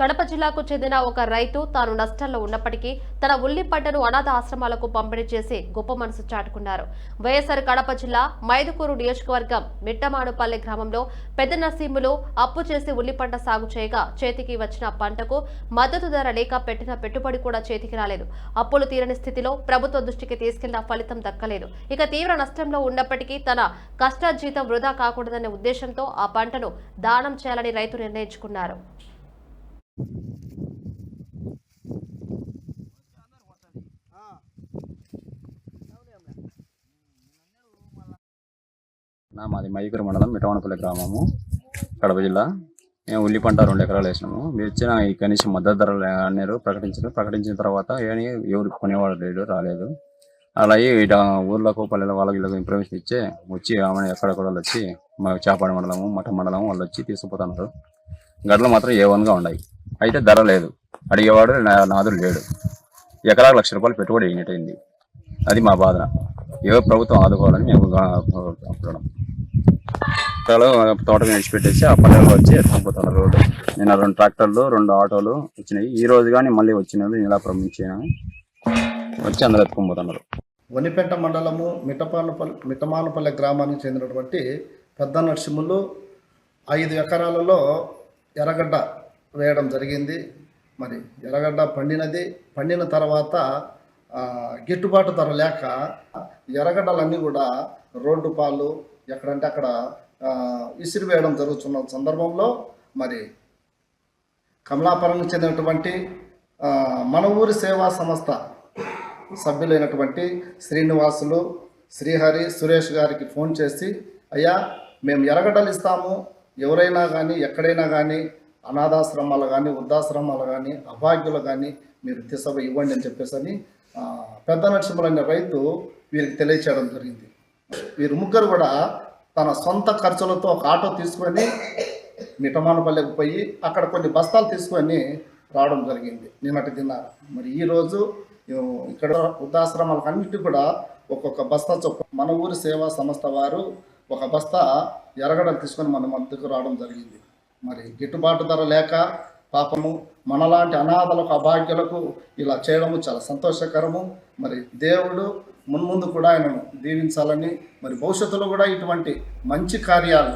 కడప జిల్లాకు చెందిన ఒక రైతు తాను నష్టాల్లో ఉన్నప్పటికీ తన ఉల్లి పంటను అనాథ ఆశ్రమాలకు పంపిణీ చేసి గొప్ప మనసు చాటుకున్నారు. వైఎస్ఆర్ కడప జిల్లా మైదుకూరు నియోజకవర్గం మిట్టమానుపల్లి గ్రామంలో పెద్ద నసీములు అప్పు చేసి ఉల్లి పంట సాగు చేయగా చేతికి వచ్చిన పంటకు మద్దతు ధర లేక పెట్టిన పెట్టుబడి కూడా చేతికి రాలేదు. అప్పులు తీరని స్థితిలో ప్రభుత్వ దృష్టికి తీసుకెళ్ళిన ఫలితం దక్కలేదు. ఇక తీవ్ర నష్టంలో ఉన్నప్పటికీ తన కష్టార్జితం వృధా కాకూడదనే ఉద్దేశంతో ఆ పంటను దానం చేయాలని రైతు నిర్ణయించుకున్నారు. నా మాది మైకూరు మండలం మిటవనపల్లి గ్రామము కడప జిల్లా. మేము ఉల్లి పంట రెండు ఎకరాలు వేసినాము. మీరు ఇచ్చిన ఈ కనీసం మద్దతు ధర అన్నారు ప్రకటించారు. ప్రకటించిన తర్వాత ఏమీ ఎవరు కొనేవాడు లేడు రాలేదు. అలాగే ఇట ఊర్లకు పల్లెల వాళ్ళకి వీళ్ళకి ఇన్ఫర్మేషన్ ఇచ్చే వచ్చి ఆమె ఎక్కడెక్కడ వాళ్ళు వచ్చి మా చేపాడి మండలము మఠ మండలం వాళ్ళు వచ్చి తీసుకుపోతున్నారు. గడ్డలు మాత్రం ఏ వన్గా ఉన్నాయి. అయితే ధర లేదు. అడిగేవాడు నా- నాదుడు లేడు. ఎకరాకు లక్ష రూపాయలు పెట్టుబడి అయినట్టయింది. అది మా బాధ ఏ ప్రభుత్వం ఆదుకోవాలని మేము గా- అనుకుంటున్నాం ఎకరాలు తోట విడిచిపెట్టేసి ఆ పల్లెల్లో వచ్చి ఎత్తుకుపోతారు రోడ్డు నిన్న రెండు ట్రాక్టర్లు రెండు ఆటోలు వచ్చినాయి. ఈ రోజు కానీ మళ్ళీ వచ్చినది ఇలా ప్రమించాను వచ్చి అందరూ ఎత్తుకుపోతున్నారు. వనిపేట మండలము మిటపానపల్లి మిటమానపల్లె గ్రామానికి చెందినటువంటి పెద్ద నరసింహులు ఐదు ఎకరాలలో ఎర్రగడ్డ వేయడం జరిగింది. మరి ఎర్రగడ్డ పండినది పండిన తర్వాత గిట్టుబాటు ధర లేక ఎర్రగడ్డలన్నీ కూడా రోడ్డు పాలు ఎక్కడంటే అక్కడ విసిరివేయడం విసిరి వేయడం జరుగుతున్న సందర్భంలో మరి కమలాపురంకి చెందినటువంటి మన ఊరి సేవా సంస్థ సభ్యులైనటువంటి శ్రీనివాసులు శ్రీహరి సురేష్ గారికి ఫోన్ చేసి అయ్యా మేము ఎరగడలు ఇస్తాము. ఎవరైనా కానీ ఎక్కడైనా కానీ అనాథాశ్రమాలు కానీ వృద్ధాశ్రమాలు కానీ అభాగ్యులు కానీ మీరు తీసవ ఇవ్వండి అని చెప్పేసి అని పెద్ద నరసింహులు అనే రైతు వీరికి తెలియచేయడం జరిగింది. వీరు ముగ్గురు కూడా తన సొంత ఖర్చులతో ఒక ఆటో తీసుకొని మిఠమానపల్లెకి పోయి అక్కడ కొన్ని బస్తాలు తీసుకొని రావడం జరిగింది. నిన్నటి దినారు మరి ఈరోజు ఇక్కడ వృద్ధాశ్రమాలకు అన్నిటి కూడా ఒక్కొక్క బస్తా చొప్పున మన ఊరి సేవా సంస్థ వారు ఒక బస్తా ఎరగడం తీసుకొని మన మద్దతుకు రావడం జరిగింది. మరి గిట్టుబాటు ధర లేక పాపము మనలాంటి అనాథలకు అభాగ్యులకు ఇలా చేయడము చాలా సంతోషకరము. మరి దేవుడు మున్ముందు కూడా ఆయనను దీవించాలని మరి భవిష్యత్తులో కూడా ఇటువంటి మంచి కార్యాలు